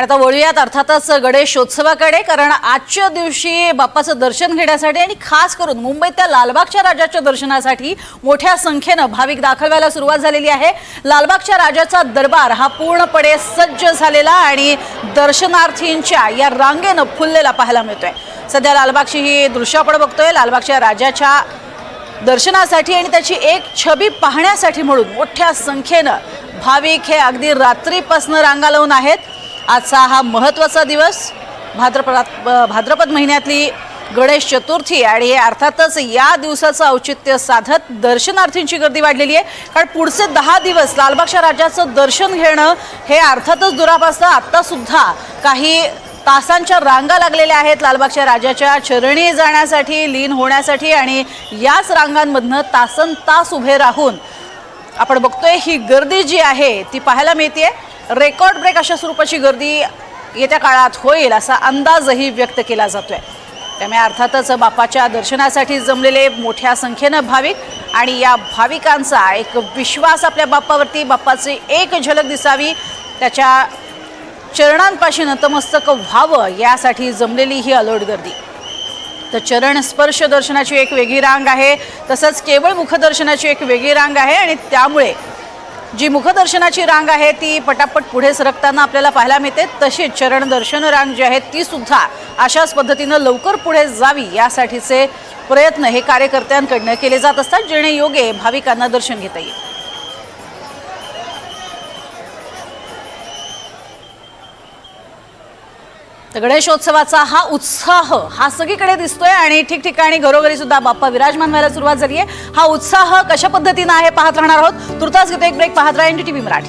आणि आता वळूयात अर्थातच गणेशोत्सवाकडे कारण आजच्या दिवशी बाप्पाचं दर्शन घेण्यासाठी आणि खास करून मुंबईतल्या लालबागच्या राजाच्या दर्शनासाठी मोठ्या संख्येनं भाविक दाखल व्हायला सुरुवात झालेली आहे. लालबागच्या राजाचा दरबार हा पूर्णपणे सज्ज झालेला आणि दर्शनार्थींच्या या रांगेनं फुललेला पाहायला मिळतोय. सध्या लालबागची ही दृश्य आपण बघतोय. लालबागच्या राजाच्या दर्शनासाठी आणि त्याची एक छबी पाहण्यासाठी म्हणून मोठ्या संख्येनं भाविक हे अगदी रात्रीपासून रांगा लावून आहेत. आजचा हा महत्त्वाचा दिवस. भाद्रपदात भाद्रपद महिन्यातली गणेश चतुर्थी आणि अर्थातच या दिवसाचं औचित्य साधत दर्शनार्थींची गर्दी वाढलेली आहे. कारण पुढचे दहा दिवस लालबागच्या राजाचं दर्शन घेणं हे अर्थातच दुरापासतं. आत्तासुद्धा काही तासांच्या रांगा लागलेल्या आहेत लालबागच्या राजाच्या. चरणी जाण्यासाठी लीन होण्यासाठी आणि याच रांगांमधनं तासन तास उभे राहून आपण बघतोय ही गर्दी जी आहे ती पाहायला मिळते रेकॉर्ड ब्रेक अशा स्वरूपाची गर्दी येत्या काळात होईल असा अंदाजही व्यक्त केला जातोय. त्यामुळे अर्थातच बापाच्या दर्शनासाठी जमलेले मोठ्या संख्येनं भाविक आणि या भाविकांचा एक विश्वास आपल्या बाप्पावरती बाप्पाची एक झलक दिसावी त्याच्या चरणांपाशी नतमस्तक व्हावं यासाठी जमलेली ही अलोट गर्दी. तर चरण स्पर्श दर्शनाची एक वेगळी रांग आहे तसंच केवळ मुखदर्शनाची एक वेगळी रांग आहे आणि त्यामुळे जी मुखदर्शनाची रांग आहे ती पटापट पुढे सरकताना आपल्याला पाहायला मिळते. तशीच चरण दर्शन रांग जी आहे ती सुद्धा अशाच पद्धतीनं लवकर पुढे जावी यासाठीचे प्रयत्न हे कार्यकर्त्यांकडनं केले जात असतात जेणे योगे भाविकांना दर्शन घेता येईल. तर गणेशोत्सवाचा हा उत्साह हा सगळीकडे दिसतोय आणि ठिकठिकाणी घरोघरी सुद्धा बाप्पा विराजमान व्हायला सुरुवात झाली आहे हा उत्साह कशा पद्धतीनं आहे पाहत राहणार आहोत? तुर्तास घेतो एक ब्रेक पाहत राहा व्ही मराठी.